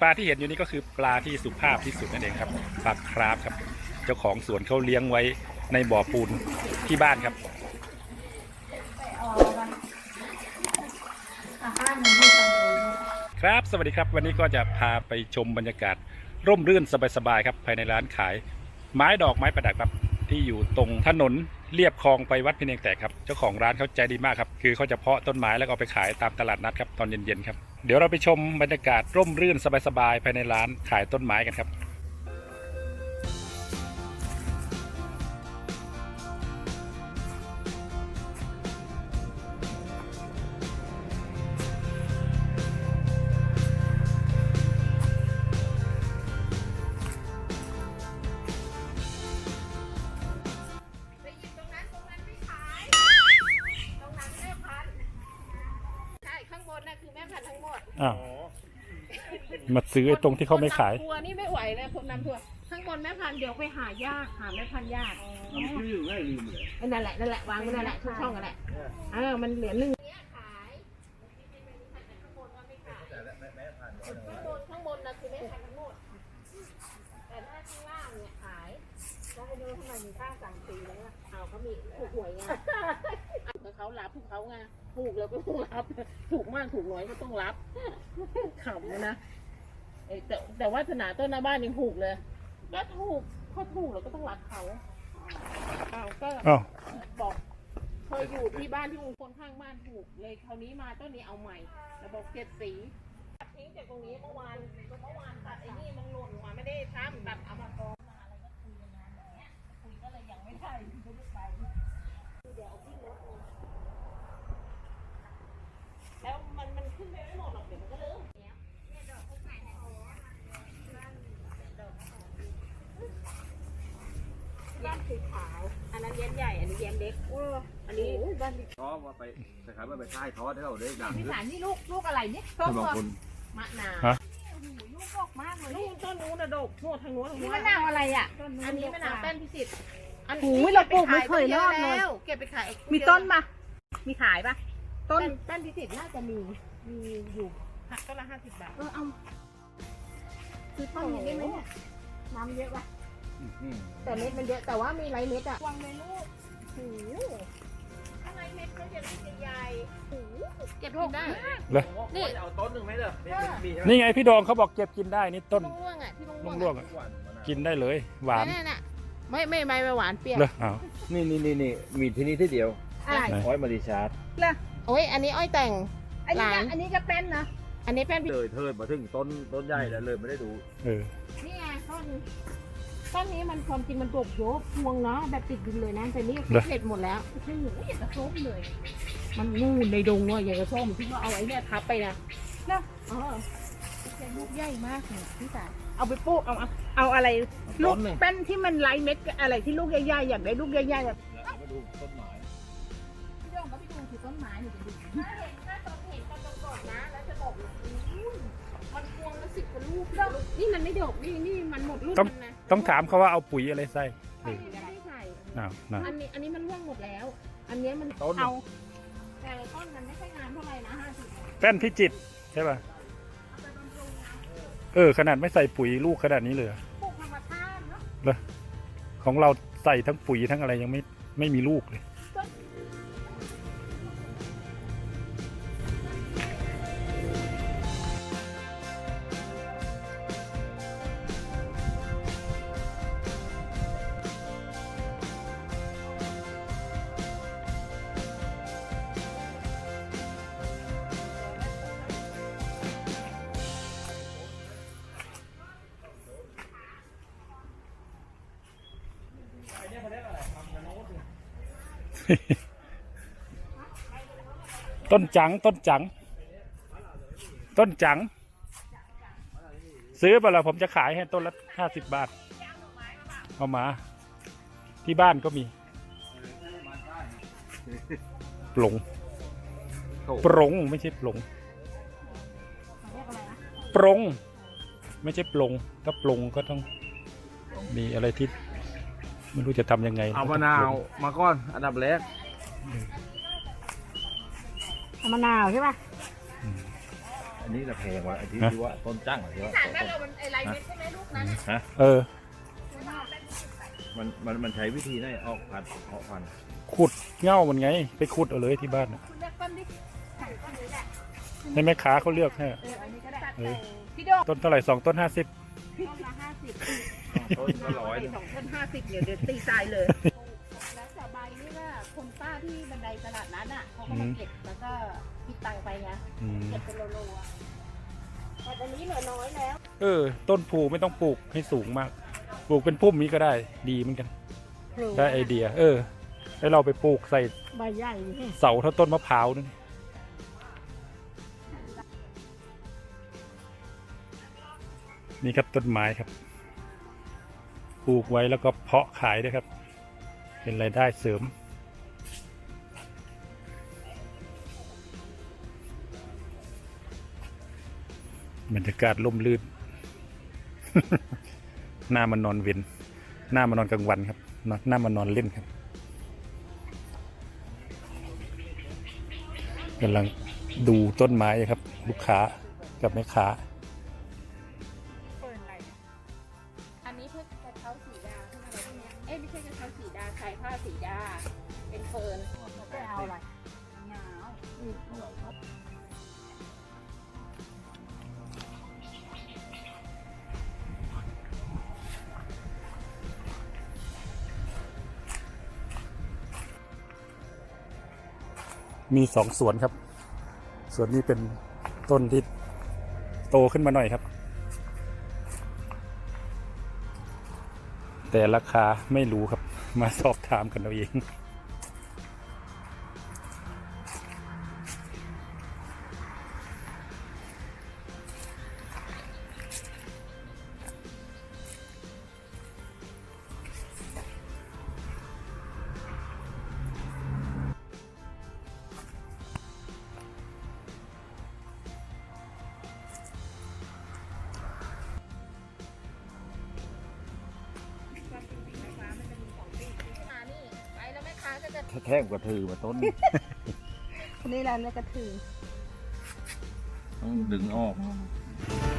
ปลาที่เห็นอยู่นี่ก็คือปลาที่สุภาพที่สุดนั่นเองครับปลาคราฟครับ เจ้าของสวนเขาเลี้ยงไว้ในบ่อปูนที่บ้านครับครับสวัสดีครับวันนี้ก็จะพาไปชมบรรยากาศ ร่มรื่นสบายๆครับภายในร้านขาย ไม้ดอกไม้ประดับครับที่อยู่ตรงถนนเรียบคลองไปวัดพิเนงแตกครับ เจ้าของร้านเขาใจดีมากครับ คือเขาจะเพาะต้นไม้แล้วก็เอาไปขายตามตลาดนัดครับตอนเย็นๆครับ เดี๋ยวเราไปชมบรรยากาศร่มรื่นสบายๆภายในร้านขายต้นไม้กันครับ มาซื้อไอ้ตรงที่เขาไม่ขายคนนำทัวร์นี่ไม่ไหวเลยคนนำทัวร์ข้างบนแม่พันธุ์เดี๋ยวไปหายากหาแม่พันธุ์ยากชื่อไม่ลืมเลยเออนั่นแหละนั่นแหละวางไว้นั่นแหละทุกช่องกันแหละเออมันเหลือหนึ่งขายข้างบนว่าไม่ขายข้างบนข้างบนน่ะคือแม่พันธุ์ทั้งหมดแต่ถ้าข้างล่างเนี่ยขายแล้วไปดูข้างในมีข้างสั่งปีแล้วอะเอาเขามีถูกหวยไงก็เขารับถูกเขาไงถูกแล้วก็ต้องรับ ถูกมากถูกน้อยก็ต้องรับขำนะ เอ้ยแต่แต่ว่าสนาต้นหน้าบ้านยังถูกเลย ก็ถูกเขาถูกเราก็ต้องรับเขาเอาก็อ้าวบอกเคยอยู่ที่บ้านที่คนข้างบ้านถูกเลยคราวนี้มาต้นนี้เอาใหม่แล้วบอกเจ็ดสีตัดทิ้งจากตรงนี้เมื่อวานเมื่อวานตัดไอ้นี่มันหล่นมาไม่ได้ทำตัดเอามากองมาอะไรก็คุยกันนานอย่างเงี้ยคุยก็เลยยังไม่ได้ไม่ได้ไปเดี๋ยวเอาขึ้นรถเลย แล้วมันมันขึ้นไปไม่หมดหรอกเดี๋ยวมันก็เลื่อนเนี้ยเนี่ยดอกเขาขายในอ๋อดอกบ้าน สีขาว อันนั้นเย็นใหญ่ อันนี้เย็นเล็กอันนี้บ้านท้อว่าไปแต่ขายว่าไปท้ายท้อเท่าได้ดังพี่ขึ้นสารนี่ลูกลูกอะไรเนี่ยต้คืนอบางคนมะนาวฮะลูกดกมากเลยลูกต้นนู้นนะดกโน่นทางโน้นทางโน้นมะนาวอะไรอะ อันนี้มะนาวแป้นพิสิทธิ์อันโอ้ยเราปลูกไม่เคยรอดเลยเก็บไปขาย มีต้นปะมีขายปะต้นแป้นพิสิทธิ์น่าจะมีมีอยู่หักต้นละห้าสิบบาท เออเอาซื้อต้นนี้ได้ไหมเนี่ยน้ำเยอะปะอืม แต่เม็ดมันเยอะแต่ว่ามีไรเม็ดอะวางในลูกโอ้โหถ้าไรเม็ดเขาจะลูกใหญ่ๆโอ้โหเก็บกินได้เลยนี่เอาต้นหนึ่งไหมเด้อมีใช่ไหมนี่ไงพี่ดองเขาบอกเก็บกินได้นี่ต้นลุงร่วงอะที่ลุงลุร่วงงร่วงอะอะกินได้เลยหวานนั่นน่ะไม่ไม่ไม่ไม่หวานเปรี้ยวเลยอ้าวนี่นี่นี่นี่มีที่นี่ที่เดียวอะไรไหนอ้อยมาดิชาร์ดโอ้ยอันนี้อ้อยแต่งอันนี้หลาก็นอันนี้ก็เป็นนะอันนี้แป้นพิเลยเทิดมาถึงต้นต้นใหญ่แล้วเลยไม่ได้ดูเออนี่ไงต้น ต้นนี้มันความจริงมันดกโยกพวงเนาะแบบติดดินเลยนะแต่นี่เหรอเสร็จหมดแล้วโอ้โหอย่ากระส้มเลย มันนู่นในดงเนาะอย่ากระส้มที่ว่าเอาไอ้เนี่ยทับไปนะนะ เออลูกใหญ่มากเลยพี่สายเอาไปปลูกเอาเอาเอาอะไรลูกนหนึ่งเป็นที่มันไร้เม็ดอะไรที่ลูกใหญ่ๆอยากได้ลูกใหญ่ๆแบบมาดูต้นไม้พี่ดงก็ไปดูคือต้นไม้หนูจะดู นี่มันไม่ดกนี่นี่มันหมดรุ่นมันนะต้องถามเขาว่าเอาปุ๋ยอะไรใส่เอไม่อได้ใส่อ้าวนะอันนี้อันนี้มันร่วงหมดแล้ว อันเนี้ยมันต้น เอาแต่ละต้นมันไม่ค่อยงามเท่าไหร่นะห้าสิบแป้นพิจิตรใช่ป่ะเออ ขนาดไม่ใส่ปุ๋ยลูกขนาดนี้เลยเหรอปลูกธรรมชาติเนาะของเราใส่ทั้งปุ๋ยทั้งอะไรยังไม่ไม่มีลูกเลย ต้นจัง ต้นจัง ต้นจัง ซื้อไปแล้วผมจะขายให้ต้นละห้าสิบบาท เอามา ที่บ้านก็มีปลงปรงไม่ใช่ปลงปรง ไม่ใช่ปลงถ้าปลงก็ต้องมีอะไรที่ ไม่รู้จะทำยังไงเอามะนาวมาก่อนอันดับแรกเอามะนาวใช่ปะอันนี้จะแพงกว่าไอ้ที่ฮะที่ว่าต้นจ้างอะที่ว่าสารบ้านเรามันไอไรเม็ดใช่ไหมลูกนั้นฮะเออ มันมันมันใช้วิธีไหนออกพันธุ์เพาะพันธุ์ขุดเง่ามันไง ไปขุดเอาเลยที่บ้านน่ะคุณเลือกต้นดิใส่ต้นนี้แหละให้แม่ค้าเขาเลือกให้เอออันนี้ก็ได้เออพี่โดต้นเท่าไหร่สองต้นห้าสิบต้นละห้าสิบ ต้นก็ร้อยหนึ่งสองต้นห้าสิบเดี๋ยวเดี๋ยวตีตายเลย แล้วแต่ใบนี่ว่าคนป้าที่บันไดตลาดนั้นอะเขาก็มาเก็บแล้วก็คิดตังค์ไปไงอืมเก็บเป็นโลๆอะแต่ตอนนี้เหลือน้อยแล้ว เออ ต้นผูไม่ต้องปลูกให้สูงมาก ปลูกเป็นพุ่มนี้ก็ได้ ดีเหมือนกัน ได้ไอเดีย เออ แล้วเราไปปลูกใส่ใบใหญ่นี่เสาเท่าต้นมะพร้าวนั่นนี่ครับต้นไม้ครับ ปลูกไว้แล้วก็เพาะขายด้วยครับ เป็นรายได้เสริม บรรยากาศล่มลื่น หน้ามันนอนเวนหน้ามันนอนกลางวันครับนอนหน้ามันนอนเล่นครับกำลังดูต้นไม้ครับ ลูกค้ากับแม่ค้า มีสองสวนครับ สวนนี้เป็นต้นที่โตขึ้นมาหน่อยครับ แต่ราคาไม่รู้ครับมาสอบถามกันเอาเอง แท่งกระถือมาต้นคนนี้แหละนี่กระถือ ต้องดึงออก อ